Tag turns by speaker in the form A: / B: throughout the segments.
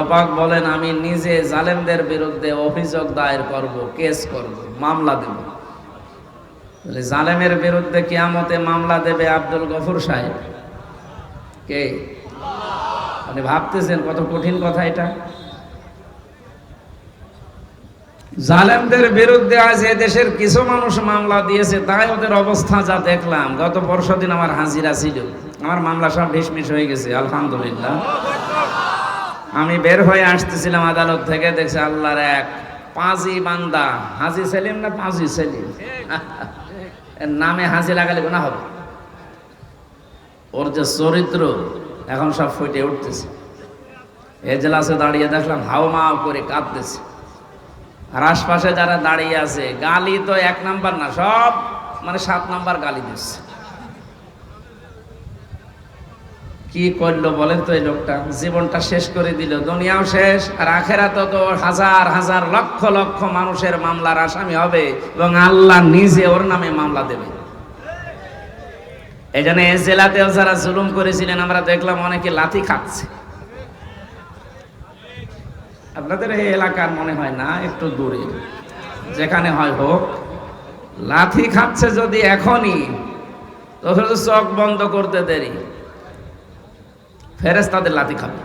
A: পাক বলেন, আমি নিজে জালেমদের বিরুদ্ধে অভিযোগ দায়ের করব, কেস করব, মামলা দেব। জালেমের বিরুদ্ধে কিয়ামতে মামলা দেবে আব্দুল গফুর সাহেব। কে? ভাবতেছেন কত কঠিন কথা এটা? জালেমদের বিরুদ্ধে আজ দেশের কিছু মানুষ মামলা দিয়েছে, তাই ওদের অবস্থা যা দেখলাম। গত পরশু দিন আমার হাজিরা ছিল, আমার মামলা সব ঢিসমিস হয়ে গেছে, আলহামদুলিল্লাহ। আমি বের হয়ে আসতেছিলাম আদালত থেকে, দেখছি আল্লাহর এক পাঁচি বান্দা, হাজি সেলিম না পাঁচি সেলিম? নামে হাজি লাগালে গুণা হবে। ওর যে চরিত্র, এখন সব ফুটে উঠতেছে। এজলাসে দাঁড়িয়ে দেখলাম, হাও মাও করে কাঁদতেছে। আর আশপাশে যারা দাঁড়িয়ে আছে, গালি তো এক নাম্বার না, সব মানে সাত নাম্বার গালি দিচ্ছে। কি করল বলেন তো এই লোকটা? জীবনটা শেষ করে দিল, দুনিয়াও শেষ, আর আখেরা তো হাজার হাজার লক্ষ লক্ষ মানুষের মামলার আসামি হবে এবং আল্লাহ নিজে ওর নামে মামলা দেবে। এই জন্য জেলাতেও যারা জুলুম করেছিলেন, আমরা দেখলাম অনেকে লাথি খাচ্ছে। আপনাদের এই এলাকার মনে হয় না, একটু দূরে। যেখানে হয় হোক, লাথি খাচ্ছে যদি এখনই তো চোখ বন্ধ করতে দেরি। ফেরেস তাদের লাথি খাবে।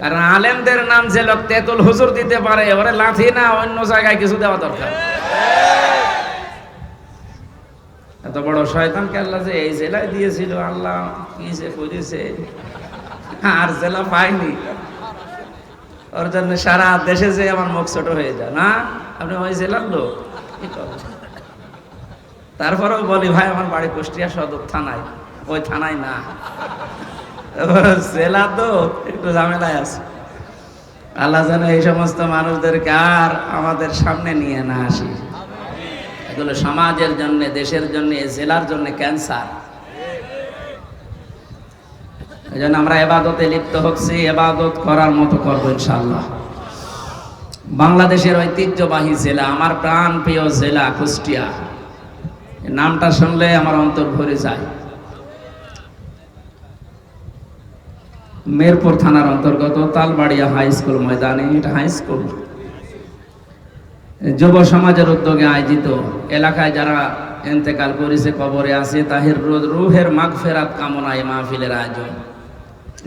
A: কারণ আলেমদের নাম যে লোক তেতুল হুজুর দিতে পারে ওরে লাথি না, অন্য জায়গায় কিছু দেওয়া দরকার। এত বড় শয়তানকে আল্লাহ যে এই জেলায় দিয়েছিল, আল্লাহ কি যে করেছে? আর জেলা পাইনি ওর জন্য সারা দেশে যে আমার মুখ ছোট হয়ে যায়, না? আপনি ওই জেলার লোক? তারপরেও বলি, ভাই, আমার বাড়ি কুষ্টিয়া সদর থানায়। ওই থানায় না। জেলা তো, একটু ঝামেলায় আছে। আল্লাহ যেন এই সমস্ত মানুষদেরকে আর আমাদের সামনে নিয়ে না আসি। এগুলো সমাজের জন্য, দেশের জন্য জেলার জন্য ক্যান্সার। এই জন্য আমরা এবাদতে লিপ্ত হচ্ছি, এবাদত করার মতো করব ইনশাল্লাহ বাংলাদেশের ঐতিহ্যবাহী জেলা, আমার প্রাণ প্রিয় জেলা কুষ্টিয়া। নামটা শুনলে আমার অন্তর ভরে যায়। মেরপুর থানার অন্তর্গত তালবাড়িয়া হাই স্কুল ময়দানে এটা হাই স্কুল। যুব সমাজের উদ্যোগে আয়োজিত এলাকায় যারা এন্তেকাল করেছে কবরে আছে তাহের রুহের মাগ ফেরাত কামনায় মাহফিলের আয়োজন।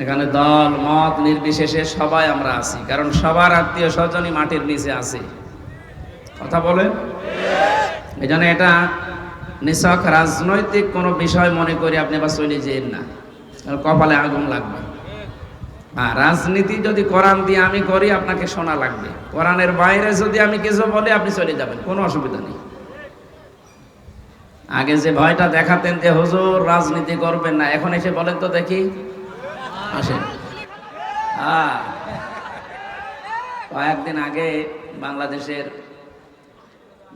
A: এখানে দল মত নির্বিশেষে সবাই আমরা আছি কারণ সবার আত্মীয় স্বজনই মাটির নিচে আছে। কথা বলেন? এই জন্য এটা নিছক রাজনৈতিক কোনো বিষয় মনে করে আপনি বা চলে যেন না। কপালে আগুন লাগবে। আর রাজনীতি যদি কোরআন দিয়ে আমি করি, আপনাকে শোনা লাগবে। কোরআনের বাইরে যদি আমি কিছু বলি, আপনি চলে যাবেন, কোনো অসুবিধা নেই। আগে যে ভয়টা দেখাতেন যে, হুজুর, রাজনীতি করবেন না। এখন এসে বলেন তো দেখি। আসেন। কয়েকদিন আগে বাংলাদেশের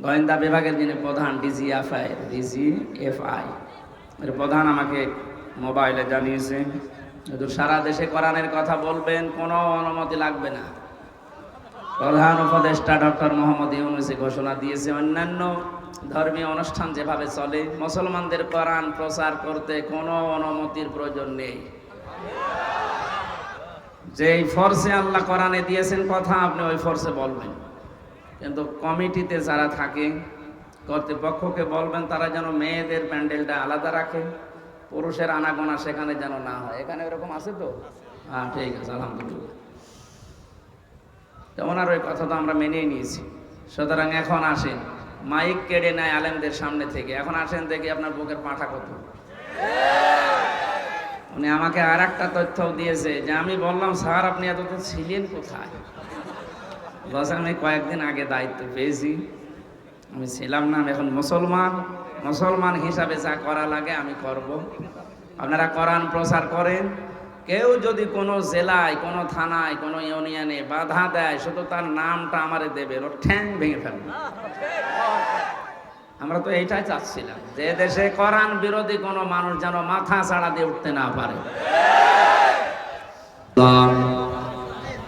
A: গোয়েন্দা বিভাগের যিনি প্রধান ডিজি এফআই ডিজি এফআই এর প্রধান আমাকে মোবাইলে জানিয়েছে। যদি সারা দেশে কোরআনের কথা বলবেন, কোনো অনুমতি লাগবে না। প্রধান উপদেষ্টা ডক্টর মোহাম্মদ ইউনুসি ঘোষণা দিয়েছে, অন্যান্য ধর্মীয় অনুষ্ঠান যেভাবে চলে, মুসলমানদের কোরআন প্রচার করতে কোনো অনুমতির প্রয়োজন নেই। যেই ফর্সে আল্লাহ কোরআনে দিয়েছেন কথা, আপনি ওই ফর্সে বলবেন। কিন্তু কমিটিতে যারা থাকে, কর্তৃপক্ষকে বলবেন, তারা যেন মেয়েদের প্যান্ডেলটা আলাদা রাখে। পুরুষের আনাগোনা সেখানে যেন না হয়। এখানে এরকম আছে তো? হ্যাঁ ঠিক আছে, আলহামদুলিল্লাহ। তো ওনার ওই কথা তো আমরা মেনেই নিয়েছি। সুতরাং এখন আসেন। মাইক কেড়ে নেয় আলেমদের সামনে থেকে। এখন আসেন দেখি আপনার বুকের পাঠা কত। উনি আমাকে আর একটা তথ্য দিয়েছে যে আমি বললাম, স্যার, আপনি এত তো ছিলেন কোথায়? বস আমি কয়েকদিন আগে দায়িত্ব পেয়েছি। আমি ছিলাম না, আমি এখন মুসলমান। মুসলমান হিসাবে যা করা লাগে আমি করব। আপনারা কোরআন প্রচার করেন। কেউ যদি কোনো জেলায়, কোনো থানায়, কোনো ইউনিয়নে বাধা দেয়, শুধু তার নামটা আমারে দেবে, ওর ঠ্যাং ভেঙে ফেলবে। আমরা তো এইটাই চাচ্ছিলাম, যে দেশে কোরআন বিরোধী কোনো মানুষ যেন মাথা ছাড়া দিয়ে উঠতে না পারে।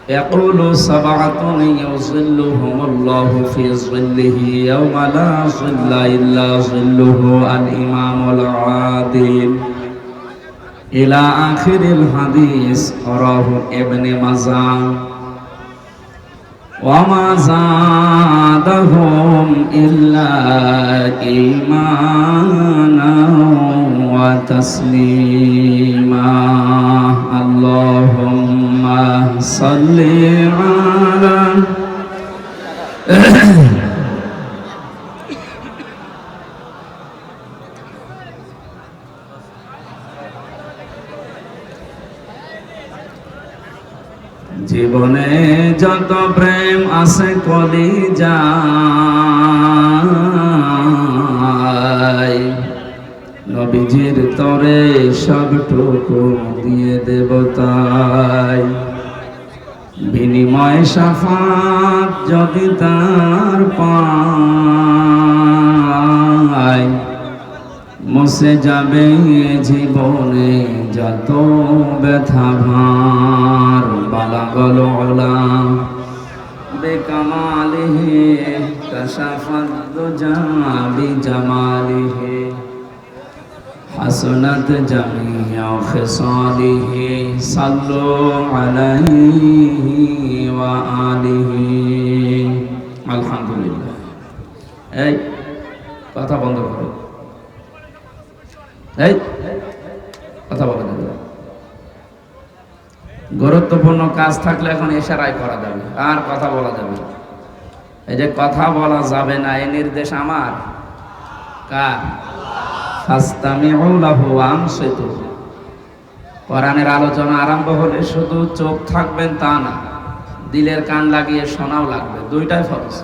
A: يقول سبعة يظلهم الله في ظله يوم لا ظل إلا ظله الإمام العادل إلى آخر الحديث رواه ابن مزا وما زادهم إلا إيمانا وتسليما. اللهم صل على জীবনে যত প্রেম আছে কলি যায় নবীজির তরে সবটুকু দিয়ে দেবতাই বিনিময় সাফাত যদি তার পায় মুছে যাবে জীবনে যত ব্যথা ভার বালাগল ওলা বেকামালিহে কশাফত দুজা বিজামালিহে حسنت جميع خصاله صلوا عليه وآله الحمد لله এই কথা বন্ধ করো গুরুত্বপূর্ণ কাজ থাকলে এখন ইশারায় করা যাবে, আর কথা বলা যাবে। এই যে কথা বলা যাবে না, এই নির্দেশ আমার। কার? কোরআনের আলোচনা আরম্ভ হলে শুধু চোখ থাকবেন তা না, দিলের কান লাগিয়ে শোনাও লাগবে, দুইটাই ফরজ।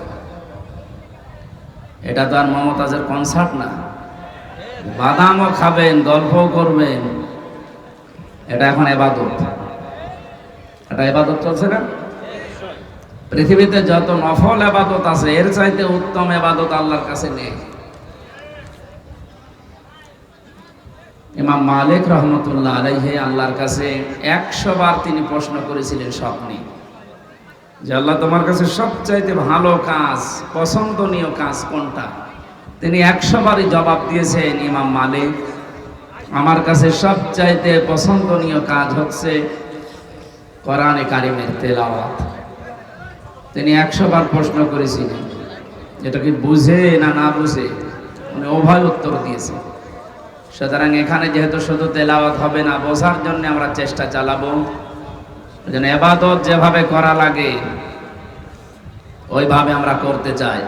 A: এটা তো আর মমতাজের কনসার্ট না। বাদামও খাবেন গল্পও করবেন। এটা এখন এবাদত। এটা এবাদত চলছে না? পৃথিবীতে যত নফল এবাদত আছে, এর চাইতে উত্তম এবাদত আল্লাহর কাছে নেই। ইমাম মালিক রহমতুল্লাহ আলাইহে আল্লাহর কাছে একশো বার তিনি প্রশ্ন করেছিলেন স্বপ্নে। যে আল্লাহ তোমার কাছে সবচাইতে ভালো কাজ, পছন্দনীয় কাজ কোনটা? তিনি একশো বারই জবাব দিয়েছেন, ইমাম মালিক, আমার কাছে সবচাইতে পছন্দনীয় কাজ হচ্ছে কোরআনে কারিমের তেলাওয়াত। তিনি একশো বার প্রশ্ন করেছিলেন, এটা কি বুঝে না না বুঝে? উনি উভয় উত্তর দিয়েছে সুতরাং এখানে যেহেতু শুধু তেলাওয়াত হবে না, বোঝার জন্য আমরা চেষ্টা চালাবো। যেন এবাদত যেভাবে করা লাগে, ওইভাবে আমরা করতে চাই।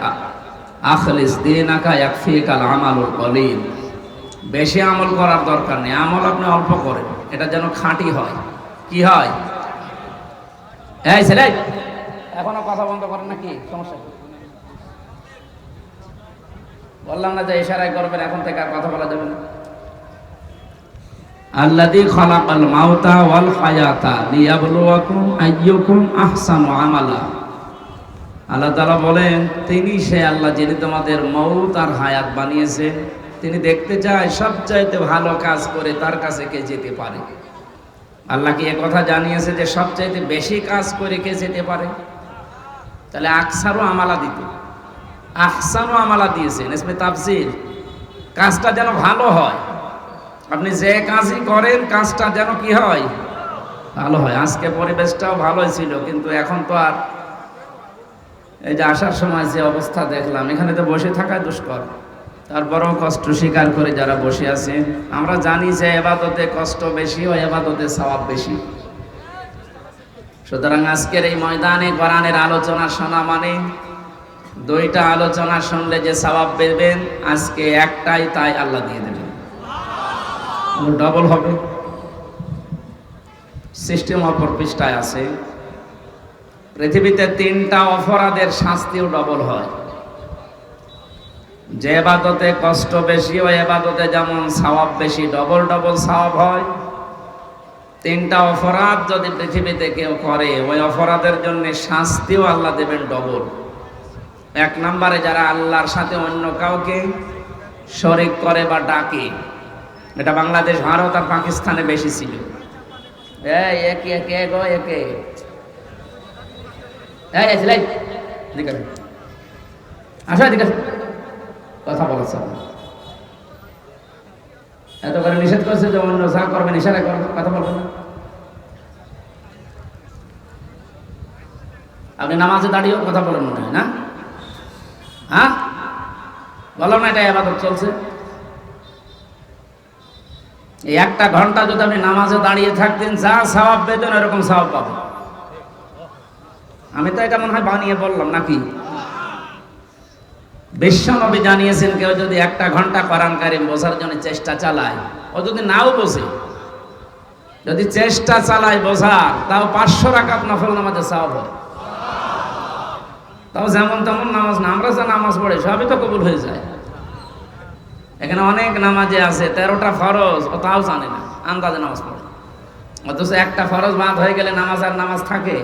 A: আখলিস আমালুল কলিল। বেশি আমল করার দরকার নেই। আমল আপনি অল্প করেন। এটা যেন খাঁটি হয়। কি হয়? এই ছেলে! এখনও কথা বন্ধ করেন নাকি? সমস্যা বললাম না যে ইশারায় করবেন, এখন থেকে আর কথা বলা যাবে না। আল্লাযী খালাকাল মাউতা ওয়াল হায়াতা লিয়াবলুয়াকুম আহসানু আমালা। আল্লাহ তাআলা বলেন, তিনি সে আল্লাহ যিনি তোমাদের মৌত আর হায়াত বানিয়েছেন, তিনি দেখতে চায় সবচাইতে ভালো কাজ করে তার কাছে কে যেতে পারে। আল্লাহ কি কথা জানিয়েছে যে সবচাইতে বেশি কাজ করে কে যেতে পারে? তাহলে আকসারও আমালা দিত। আহসানও আমালা দিয়েছেন এসমে তাফসির। কাজটা যেন ভালো হয়। আপনি যে কাজই করেন, কাজটা যেন কি হয়? ভালো হয়। আজকে পরিবেশটাও ভালোই ছিল, কিন্তু এখন তো আর এই যে আসার সময় যে অবস্থা দেখলাম, এখানে তো বসে থাকাই দুষ্কর। তারপরেও কষ্ট স্বীকার করে যারা বসে আছে, আমরা জানি যে এবাদতে কষ্ট বেশি ও এবাদতে সওয়াব বেশি। সুতরাং আজকের এই ময়দানে কোরআনের আলোচনা শোনা মানে দুইটা আলোচনা শুনলে যে সওয়াব পেবেন আজকে একটাই তাই আল্লাহ দিয়ে দেবেন। ডবল হবে। সিস্টেম অপর পৃষ্ঠায় আছে পৃথিবীতে তিনটা অপরাধের শাস্তিও ডবল হয়। যে এবাদতে কষ্ট বেশি, ওই এবাদতে যেমন সওয়াব বেশি ডবল ডবল সওয়াব হয়। তিনটা অপরাধ যদি পৃথিবীতে কেউ করে, ওই অপরাধের জন্য শাস্তিও আল্লাহ দেবেন ডবল এক নম্বরে যারা আল্লাহর সাথে অন্য কাউকে শরিক করে বা ডাকে, এটা বাংলাদেশ, ভারত আর পাকিস্তানে বেশি ছিল। একে একে গো, একে। এই এই ছেলে এদিকে আসো এদিকে। কথা বলেছে এত করে নিষেধ করছে যে অন্য যা করবেন ইশারা করবেন কথা বলবেন না। আপনি নামাজে দাঁড়িয়েও কথা বলেন মনে হয়, না? হ্যাঁ? বলো না, এটা আবাদত চলছে। এই একটা ঘণ্টা যদি আপনি নামাজে দাঁড়িয়ে থাকতেন, যা স্বভাব পেতেন এরকম স্বভাব পাবেন। আমি তো এটা মনে হয় বানিয়ে বললাম নাকি? বিশ্বনবী জানিয়েছেন কেউ যদি একটা ঘণ্টা কোরআন কারিম বোঝার জন্য চেষ্টা চালায়, ও যদি নাও বোঝে, যদি চেষ্টা চালায় বোঝার, তাও পাঁচশো রাকাত নফল নামাজে সাহাব হয়। তাও যেমন তেমন নামাজ না, আমরা যা নামাজ পড়ে, সবই তো কবুল হয়ে যায়। এখানে অনেক নামাজে আছে, তেরোটা ফরজ, ও তাও জানে না, আন্দাজে নামাজ পড়ে। অথচ একটা ফরজ বাদ হয়ে গেলে নামাজ আর নামাজ থাকে।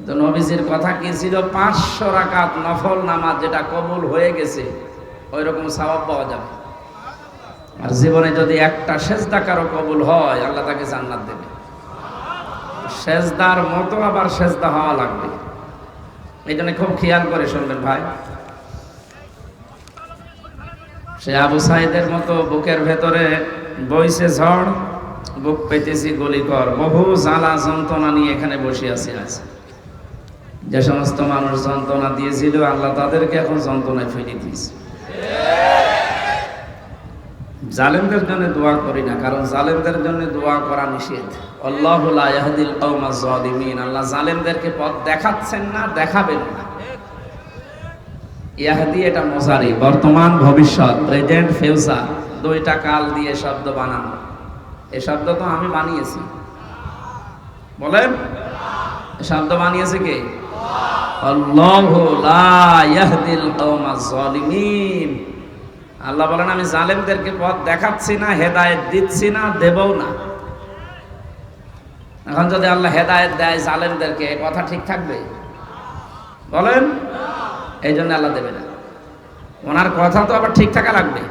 A: কিন্তু নবীজির কথা কি ছিল? পাঁচশো রাকাত নফল নামাজ যেটা কবুল হয়ে গেছে ওই রকম স্বভাব পাওয়া যাবে। আর জীবনে যদি একটা সেজদা কারও কবুল হয়, আল্লাহ তাকে জান্নাত দেবে। সেজদার মতো আবার সেজদা হওয়া লাগবে। এই জন্য খুব খেয়াল করে শুনবেন ভাই। সে আবু সাইদের মতো বুকের ভেতরে বইছে ঝড়, বুক পেতেছি গলিকর, বহু জ্বালা যন্ত্রণা নিয়ে এখানে বসে আছি আজ। যে সমস্ত মানুষ যন্ত্রণা দিয়েছিল, আল্লাহ তাদেরকে এখন যন্ত্রণায় ফেলে দিয়েছে। জালেমদের জন্য দোয়া করি না, কারণ জালেমদের জন্য দোয়া করা নিষেধ। আল্লাহ জালেমদেরকে পথ দেখাচ্ছেন না, দেখাবেন না। ইয়াহদি এটা বর্তমান, ভবিষ্যৎ, প্রেজেন্ট দুইটা কাল দিয়ে শব্দ বানানো। এই শব্দ তো আমি বানিয়েছি। বলেন শব্দ বানিয়েছে কে? আল্লাহু বলেন, আমি জালেমদেরকে পথ দেখাচ্ছি না, হেদায়েত দিচ্ছি না, দেবও না। এখন যদি আল্লাহ হেদায়েত দেয় জালেমদেরকে কথা ঠিক থাকবে? বলেন? এই জন্য আল্লাহ দেবে না। ওনার কথা তো আবার ঠিক থাকা লাগবে।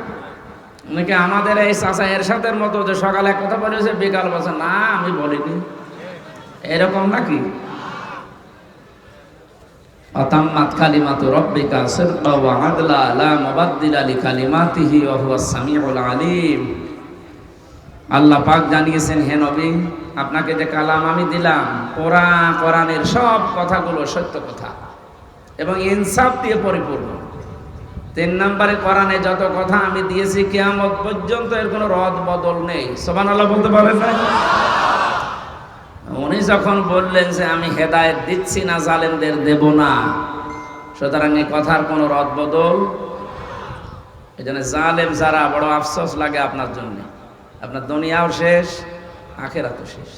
A: নাকি আমাদের এই চাচা এরশাদের মতো যে সকালে কথা বলেছে, বিকাল বলছে, না, আমি বলিনি। এরকম নাকি? অতাম্মাত কালিমাতু রব্বিকা ওয়া আদলা লা মুবাদদিলা ওয়া সামিউল আলিম। আল্লাহ পাক জানিয়েছেন, হে নবী, আপনাকে যে কালাম আমি দিলাম কোরআন কোরআনের সব কথাগুলো সত্য কথা এবং ইনসাফ দিয়ে পরিপূর্ণ। তিন নম্বরে কোরআনে যত কথা আমি দিয়েছি, কিয়ামত পর্যন্ত এর কোনো রদ বদল নেই। সোবান আল্লাহ বলতে পারেন না? উনি যখন বললেন যে আমি হেদায়েত দিচ্ছি না, জালেমদের দেব না, সুতরাং এই কথার কোনো রদ বদল? এই জন্য জালেম যারা, বড় আফসোস লাগে আপনার জন্য। আপনার দুনিয়াও শেষ আখেরা তো শেষ।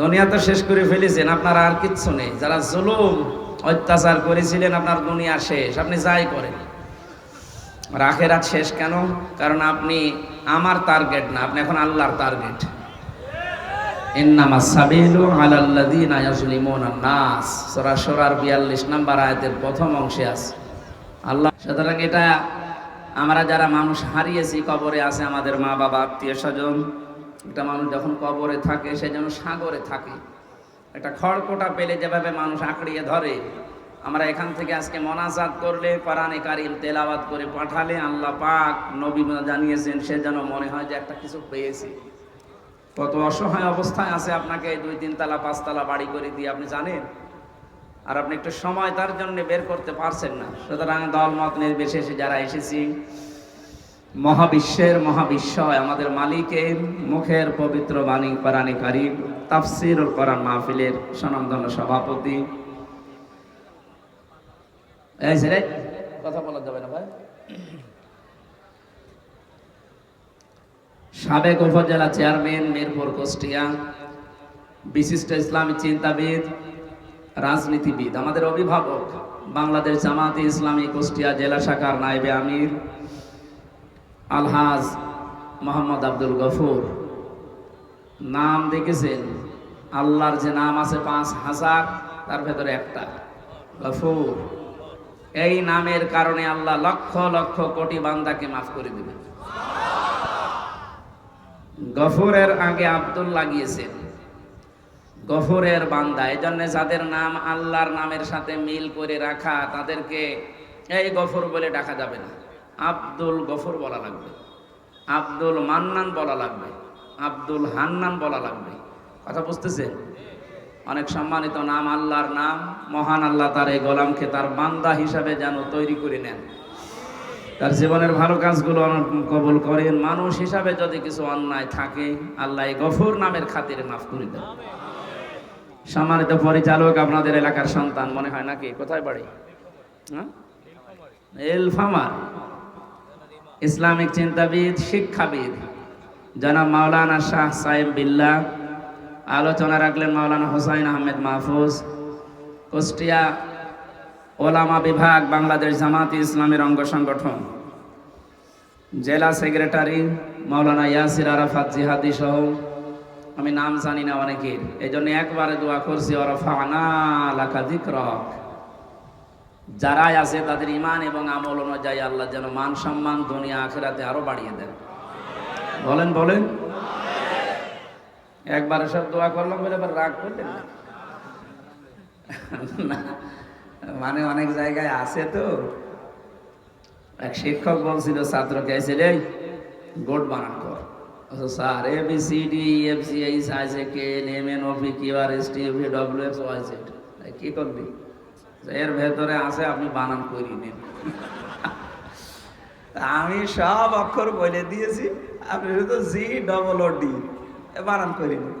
A: দুনিয়া তো শেষ করে ফেলেছেন, আপনার আর কিচ্ছু নেই। যারা জুলুম, অত্যাচার করেছিলেন, আপনার দুনিয়া শেষ, আপনি যাই করেন। আর আখেরাত শেষ কেন? কারণ আপনি আমার টার্গেট না, আপনি এখন আল্লাহর টার্গেট ইন্নামা সাবিলু আলাল্লাযিনা ইয়াজলিমুনা নাস। সূরা সূরার 42 নম্বর আয়াতের প্রথম অংশে আছে। আল্লাহ, সুতরাং এটা আমরা যারা মানুষ হারিয়েছি, কবরে আছে আমাদের মা বাবা, আত্মীয় স্বজন। একটা মানুষ যখন কবরে থাকে, সে যেন সাগরে থাকে। একটা খড়কোটা পেলে যেভাবে মানুষ আঁকড়িয়ে ধরে। আমরা এখান থেকে আজকে মনাজাত করলে, কোরআনে কারিম তেলাওয়াত করে পাঠালে আল্লাহ পাক নবী জানিয়েছেন, সে যেন মনে হয় যে একটা কিছু পেয়েছি। কত অসহায় অবস্থায় আছে আপনাকে দুই তিন তালা পাঁচতলা বাড়ি করে দিয়ে, আপনি জানেন? আর আপনি একটু সময় তার জন্য বের করতে পারছেন না। সুতরাং দলমত নির্বিশেষে যারা এসেছি, মহাবিশ্বের মহাবিশ্বয়, আমাদের মালিকের মুখের পবিত্র বাণী, কোরআনে কারিম তাফসির ও মাহফিলের সনন্দন সভাপতি। কথা বলা যাবে না ভাই? সাবেক উপজেলা চেয়ারম্যান মিরপুর কুষ্টিয়া, বিশিষ্ট ইসলামী চিন্তাবিদ, রাজনীতিবিদ, আমাদের অভিভাবক, বাংলাদেশ জামাতে ইসলামী কুষ্টিয়া জেলা শাখার নাইবে আমির, আলহাজ মোহাম্মদ আব্দুল গফুর। নাম দেখেছেন? আল্লাহর যে নাম আছে পাঁচ হাজার, তার ভেতরে একটা। গফুর। এই নামের কারণে আল্লাহ লক্ষ লক্ষ কোটি বান্দাকে মাফ করে দিবেন। গফুরের আগে আব্দুল লাগিয়েছেন গফরের বান্দা এই জন্য যাদের নাম আল্লাহর নামের সাথে মিল করে রাখা, তাদেরকে এই গফর বলে ডাকা যাবে না। আব্দুল গফর বলা লাগবে। আব্দুল মান্নান বলা লাগবে। আব্দুল হান্নান বলা লাগবে। কথা বুঝতেছেন? অনেক সম্মানিত নাম আল্লাহর নাম, মহান আল্লাহ তার এই গোলামকে তার বান্দা হিসাবে যেন তৈরি করে নেন। তার জীবনের ভালো কাজগুলো কবুল করেন। মানুষ হিসাবে যদি কিছু অন্যায় থাকে, আল্লাহ গফুর নামের খাতিরে মাফ করে দেন। সম্মানিত পরিচালক, আপনাদের এলাকার সন্তান, মনে হয় নাকি? কোথায় বাড়ি? হ্যাঁ? এলফামার। ইসলামিক চিন্তাবিদ, শিক্ষাবিদ। জনাব মাওলানা শাহ সাহেব বিল্লাহ আলোচনা রাখলেন মাওলানা হোসাইন আহমেদ মাহফুজ। কুষ্টিয়া ওলামা বিভাগ, বাংলাদেশ জামাতি ইসলামের অঙ্গ সংগঠন। জেলা সেক্রেটারি মাওলানা ইয়াসির আরাফাত জিহাদি সহ, আমি নাম জানি না অনেকের। এই জন্য একবারে দোয়া করছি ওরফানা লাকা যিকরক। যারাই আছে তাদের ইমান এবং আমল অনুযায়ী আল্লাহ যেন মান সম্মান দুনিয়া আখেরাতে আরও বাড়িয়ে দেন। বলেন বলেন। একবারে সব দোয়া করলাম বলে রাগ করলেন না? মানে অনেক জায়গায় আছে তো। এক শিক্ষক বলছিল, ছাত্রকে এসে রে গোট বানান কর। Sir A B C D F C H আইসে K N M N O P Q R S T V W X Y Z কি করবি? এর ভেতরে আছে, আপনি বানান করি নেন। আমি সব অক্ষর বলে দিয়েছি, আপনি শুধু জি ডবল ও ডি বানান করি নেন।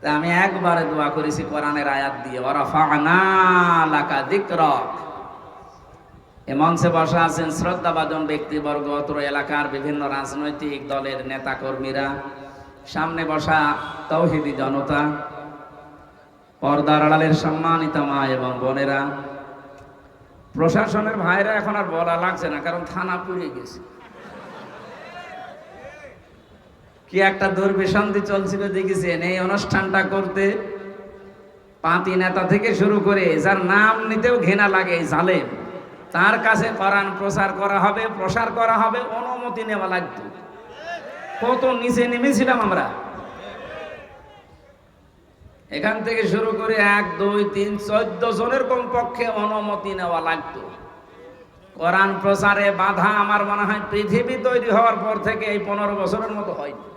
A: তা আমি একবারে দোয়া করেছি কোরআনের আয়াত দিয়ে যিকরক। এ মঞ্চে বসা আছেন শ্রদ্ধাভাজন ব্যক্তিবর্গ, অত্র এলাকার বিভিন্ন রাজনৈতিক দলের নেতা কর্মীরা সামনে বসা তৌহিদি জনতা, পর্দার আড়ালের সম্মানিত মা এবং বোনেরা। প্রশাসনের ভাইরা এখন আর বলা লাগছে না, কারণ থানা পুড়ে গেছে। কি একটা দুর্বিসন্ধি চলছিল দেখেছেন এই অনুষ্ঠানটা করতে পাতি নেতা থেকে শুরু করে যার নাম নিতেও ঘেনা লাগে জালেম। তার কাছে কোরআন প্রচার করা হবে, প্রসার করা হবে, অনুমতি নেওয়া লাগতো। কত নিচে নেমেছিলাম আমরা। এখান থেকে শুরু করে এক, দুই, তিন, চোদ্দ জনের কমপক্ষে অনুমতি নেওয়া লাগতো। কোরআন প্রচারে বাধা আমার মনে হয় পৃথিবী তৈরি হওয়ার পর থেকে এই পনেরো বছরের মতো হয়নি।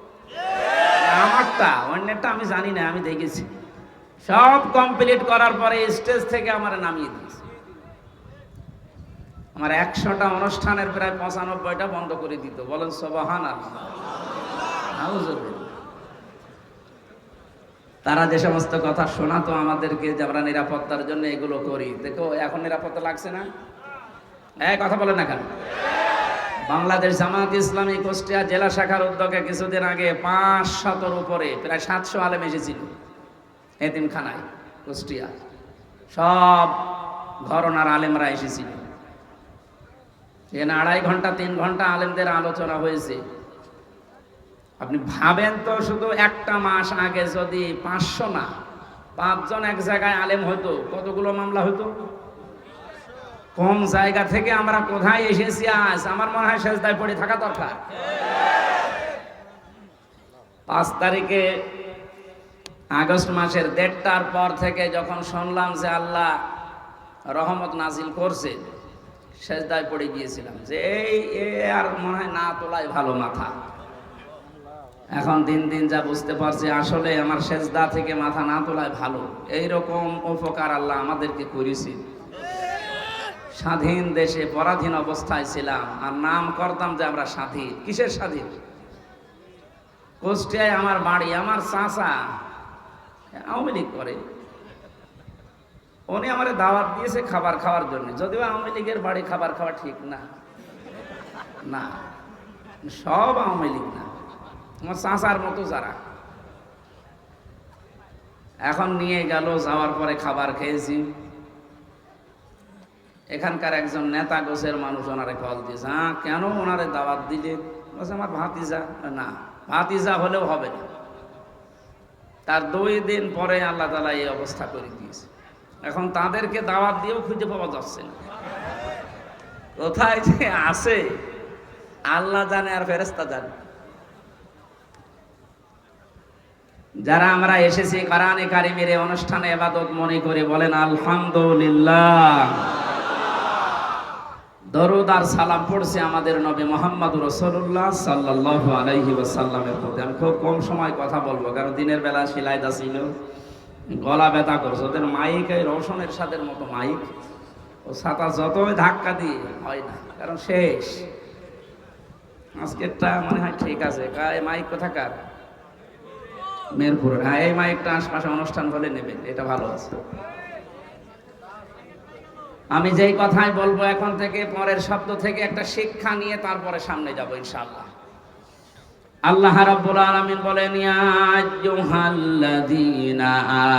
A: আমারটা, অন্যেরটা আমি জানি না, আমি দেখেছি। সব কমপ্লিট করার পরে স্টেজ থেকে আমার নামিয়ে দিয়েছে। আমার একশোটা অনুষ্ঠানের প্রায় পঁচানব্বইটা বন্ধ করে দিত। বলেন সবাহান তারা যে সমস্ত কথা শোনাতো আমাদেরকে যে আমরা নিরাপত্তার জন্য এগুলো করি। দেখো, এখন নিরাপত্তা লাগছে না? হ্যাঁ কথা বলেন না কেন? বাংলাদেশ জামাত ইসলামী কুষ্টিয়া জেলা শাখার উদ্যোগে কিছুদিন আগে পাঁচ শতর উপরে প্রায় সাতশো আলেম এসেছিল এতিমখানায়, কুষ্টিয়া। সব ঘরনার আলেমরা এসেছিল। এখানে আড়াই ঘণ্টা, তিন ঘণ্টা আলেমদের আলোচনা হয়েছে। আপনি ভাবেন তো শুধু একটা মাস আগে যদি পাঁচশো না, পাঁচজন এক জায়গায় আলেম হতো, কতগুলো মামলা হতো? কম জায়গা থেকে আমরা কোথায় এসেছি আজ? আমার মনে হয় শেষদায় পড়ে থাকা দরকার। পাঁচ তারিখে আগস্ট মাসের দেড়টার পর থেকে যখন শুনলাম যে আল্লাহ রহমত নাজিল করছে শেষদায় পড়ে গিয়েছিলাম যে এই এ আর মনে হয় না তোলাই ভালো মাথা। এখন দিন দিন যা বুঝতে পারছি, আসলে আমার শেষদা থেকে মাথা না তোলায় ভালো। এইরকম উপকার আল্লাহ আমাদেরকে করেছে। স্বাধীন দেশে পরাধীন অবস্থায় ছিলাম। আর নাম করতাম যে আমরা স্বাধীন। কিসের স্বাধীন? কুষ্টিয়ায় আমার বাড়ি, আমার চাচা, আওয়ামী লীগ করে। উনি আমার দাওয়াত দিয়েছে খাবার খাওয়ার জন্য। যদিও আওয়ামী লীগের বাড়ি খাবার খাওয়া ঠিক না। না, সব আওয়ামী লীগ না। আমার চাচার মতো যারা। এখন নিয়ে গেল, যাওয়ার পরে খাবার খেয়েছি। এখানকার একজন নেতা গোছের মানুষ ওনারে কল দিয়েছে হ্যাঁ কেন ওনারে দাওয়াত দিলে? বলছে, আমার ভাতিজা, না, ভাতিজা হলেও হবে না। তার দুই দিন পরে আল্লাহ তালা এই অবস্থা করে দিয়েছে। এখন তাদেরকে দাওয়াত দিয়েও খুঁজে পাওয়া যাচ্ছে না। কোথায় যে আছে, আল্লাহ জানে আর ফেরেস্তা জানে। যারা আমরা এসেছি কারানে কারিমের অনুষ্ঠানে এবাদত মনে করে বলেন, আলহামদুলিল্লাহ। দরুদ আর সালাম পড়ছে আমাদের নবী মোহাম্মদ রসুল্লাহ সাল্লাহ আলাইহি ওয়াসাল্লামের প্রতি। আমি খুব কম সময় কথা বলব, কারণ দিনের বেলা সিলাইদা ছিল। গলা ব্যথা করছে। ওদের মাইক এই রোশনের সাথে মতো মাইক ও ছাতা যতই ধাক্কা দিয়ে, হয় না, কারণ শেষ। আজকেরটা মনে হয় ঠিক আছে। কা- এই মাইক কোথাকার? মেরপুর। হ্যাঁ এই মাইকটা আশপাশে অনুষ্ঠান হলে নেবেন, এটা ভালো আছে। আমি যেই কথাই বলব এখন থেকে, পরের শব্দ থেকে একটা শিক্ষা নিয়ে তারপরে সামনে যাব ইনশাআল্লাহ। আল্লাহ রাব্বুল আলামিন বলেন, ইয়া আইয়ুহাল্লাযীনা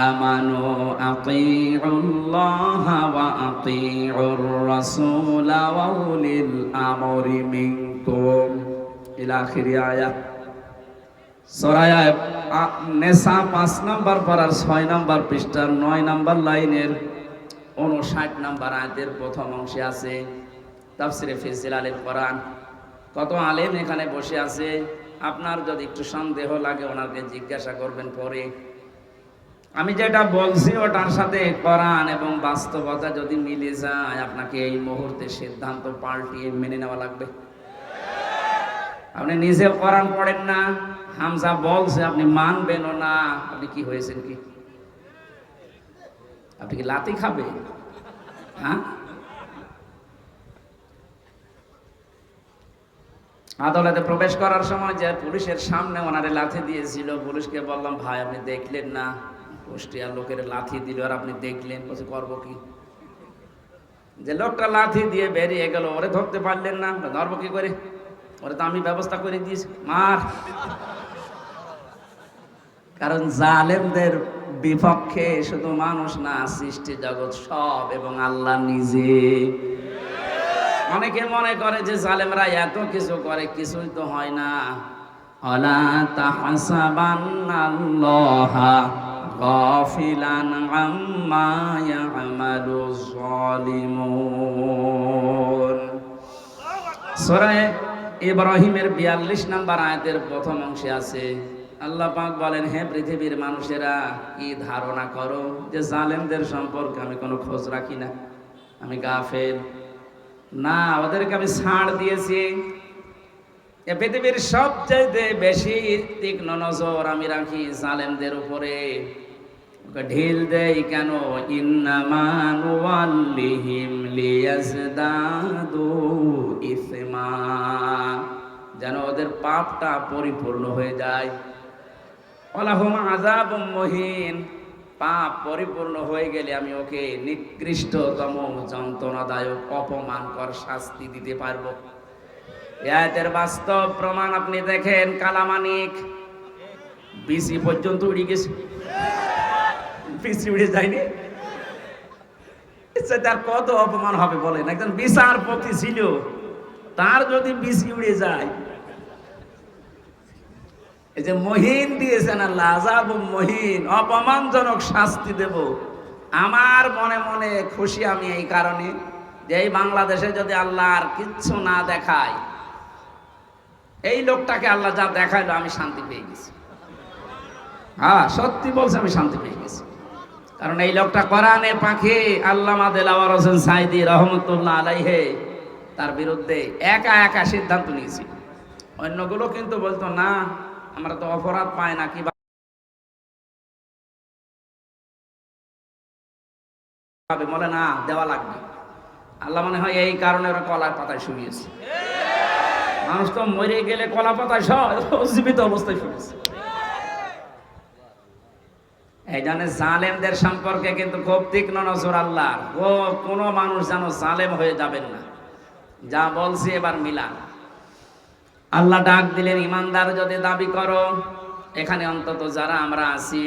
A: আমানু আতিউল্লাহা ওয়া আতিউর রাসূলা ওয়া উলিল আমরি মিনকুম। ইলা আখিরি আয়াত। সরায়া নেসা পাঁচ নাম্বার পারার ছয় নাম্বার পৃষ্ঠার নয় নাম্বার লাইনের উনষাট নাম্বার আয়াতের প্রথম অংশে আছে, তাফসিরে ফিজিল আলেম কোরআন। কত আলেম এখানে বসে আছে, আপনার যদি একটু সন্দেহ লাগে, ওনাকে জিজ্ঞাসা করবেন পরে। আমি যেটা বলছি, ওটার সাথে কোরআন এবং বাস্তবতা যদি মিলে যায়, আপনাকে এই মুহূর্তে সিদ্ধান্ত পাল্টিয়ে মেনে নেওয়া লাগবে। আপনি নিজে কোরআন পড়েন না, হামজা বলছে, আপনি মানবেনও না, আপনি কি হয়েছেন কি? আপনি কি লাতি খাবে হ্যাঁ? আদালতে প্রবেশ করার সময় যে পুলিশের সামনে ওনারে লাথি দিয়েছিল, পুলিশকে বললাম, ভাই, আপনি দেখলেন না? কুষ্টিয়ার লোকের লাথি দিল, আর আপনি দেখলেন? বলছে, করব কি? যে লোকটা লাথি দিয়ে বেরিয়ে গেল, ওরে ধরতে পারলেন না ধরবো কি করে? ওরে তো আমি ব্যবস্থা করে দিয়েছি, মার। কারণ জালেমদের বিপক্ষে শুধু মানুষ না, সৃষ্টি জগৎ সব এবং আল্লাহ নিজে। অনেকে মনে করে যে জালেমরা এত কিছু করে, কিছুই তো হয় না। অলা তাহসাবান্নাল্লাহা গাফিলান আম্মা ইয়ামালু যালিমুন। সূরা ইব্রাহিমের 42 নম্বর আয়াতের প্রথম অংশে আছে আল্লাহ পাক বলেন হ্যাঁ পৃথিবীর মানুষেরা, কি ধারণা করো যে জালেমদের সম্পর্কে আমি কোনো খোঁজ রাখি না? আমি গাফেল। না, ওদেরকে আমি ছাড় দিয়েছি। পৃথিবীর সবচাইতে বেশি তীক্ষ্ণ নজর আমি রাখি জালেমদের উপরে। ঢিল দেই কেন? ইন্নামান ওয়াল্লিহিম লিয়াজদাদু ইসমা। যেন ওদের পাপটা পরিপূর্ণ হয়ে যায়। অলাহুম আজাব পাপ পরিপূর্ণ হয়ে গেলে আমি ওকে নিকৃষ্টতম যন্ত্রণাদায়ক অপমানকর শাস্তি দিতে পারব। এর বাস্তব প্রমাণ আপনি দেখেন, কালামানিক। বিসি পর্যন্ত উড়ে গেছে। বিসি উড়ে যায়নি। চাইতে কত অপমান হবে বলেন। একজন বিচারপতি ছিল, তার যদি বিসি উড়ে যায় এই যে মহিন দিয়েছেন আল্লাহ মহিন, অপমানজনক শাস্তি দেব। আমার মনে মনে খুশি আমি এই কারণে যে এই বাংলাদেশে যদি আল্লাহ আর কিচ্ছু না দেখায়, এই লোকটাকে আল্লাহ যা দেখাইলো আমি শান্তি পেয়ে গেছি। হ্যাঁ সত্যি বলছে আমি শান্তি পেয়ে গেছি। কারণ এই লোকটা কোরআনে পাখি, আল্লামা দেলাওয়ার হোসেন সাইদি রহমতুল্লাহ আলাইহে তার বিরুদ্ধে একা একা সিদ্ধান্ত নিয়েছি। অন্যগুলো কিন্তু বলতো, না আমরা তো অপরাধ পাই না, কি ভাবে বলে না, দেওয়া লাগবে। আল্লাহ মনে হয় এই কারণে ওরা কলার পাতায় শুয়েছে মানুষ তো মরে গেলে কলা পাতায় সব জীবিত অবস্থায় শুয়েছে এই জন্য জালেমদের সম্পর্কে কিন্তু খুব তীক্ষ্ণ নজর আল্লাহ ও কোনো মানুষ যেন জালেম হয়ে যাবেন না। যা বলছি এবার মিলান। আল্লাহ ডাক দিলেন, ইমানদার যদি দাবি করো, এখানে অন্তত যারা আমরা আছি,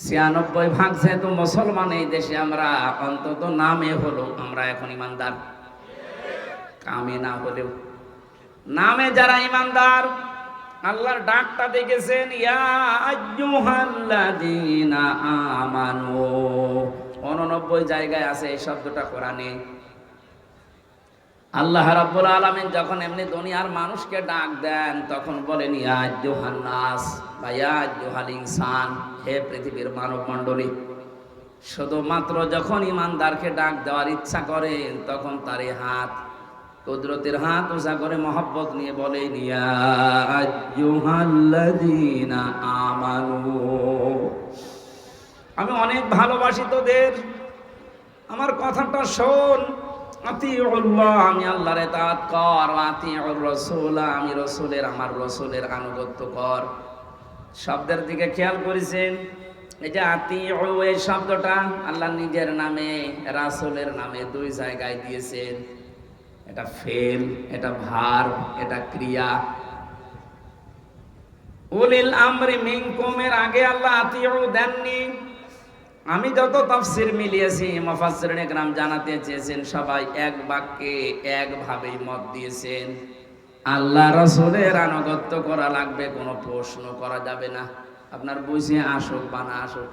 A: ছিয়ানব্বই ভাগ যেহেতু মুসলমান এই দেশে আমরা, অন্তত নামে হলো, আমরা এখন ইমানদার। কামে না হলেও। নামে যারা ইমানদার, আল্লাহর ডাকটা দেখেছেন আমানু। 89 জায়গায় আছে এই শব্দটা কোরআনে। আল্লাহ রাব্বুল আলামিন যখন এমনি দুনিয়ার মানুষকে ডাক দেন, তখন বলেন, ইয়া আইয়ুহান নাস বা ইয়া আইয়ুহাল ইনসান, হে পৃথিবীর মানব মণ্ডলী শুধুমাত্র যখন ইমানদারকে ডাক দেওয়ার ইচ্ছা করেন, তখন তার হাত, কুদরতের হাত উঁচা করে মহব্বত নিয়ে বলে আমানু। আমি অনেক ভালোবাসি তোদের। আমার কথাটা শোন। আমি আল্লাহর এতাত কর। আমি রসুলের, আমার রসুলের আনুগত্য কর। শব্দের দিকে খেয়াল করেছেন? এই যে আতিউ, এই শব্দটা আল্লাহ নিজের নামে, রাসুলের নামে দুই জায়গায় দিয়েছেন। এটা ফেল, এটা ভার এটা ক্রিয়া। উলিল আমরি মিনকুমের আগে আল্লাহ আতিউ দেননি। আমি যত তাফসির মিলিয়েছি, মুফাসসিরিনে গ্রাম জানাতে চেয়েছেন, সবাই এক বাক্যে একভাবেই মত দিয়েছেন। আল্লাহ রসুলের আনুগত্য করা লাগবে, কোনো প্রশ্ন করা যাবে না। আপনার বুঝে আসুক বা না আসুক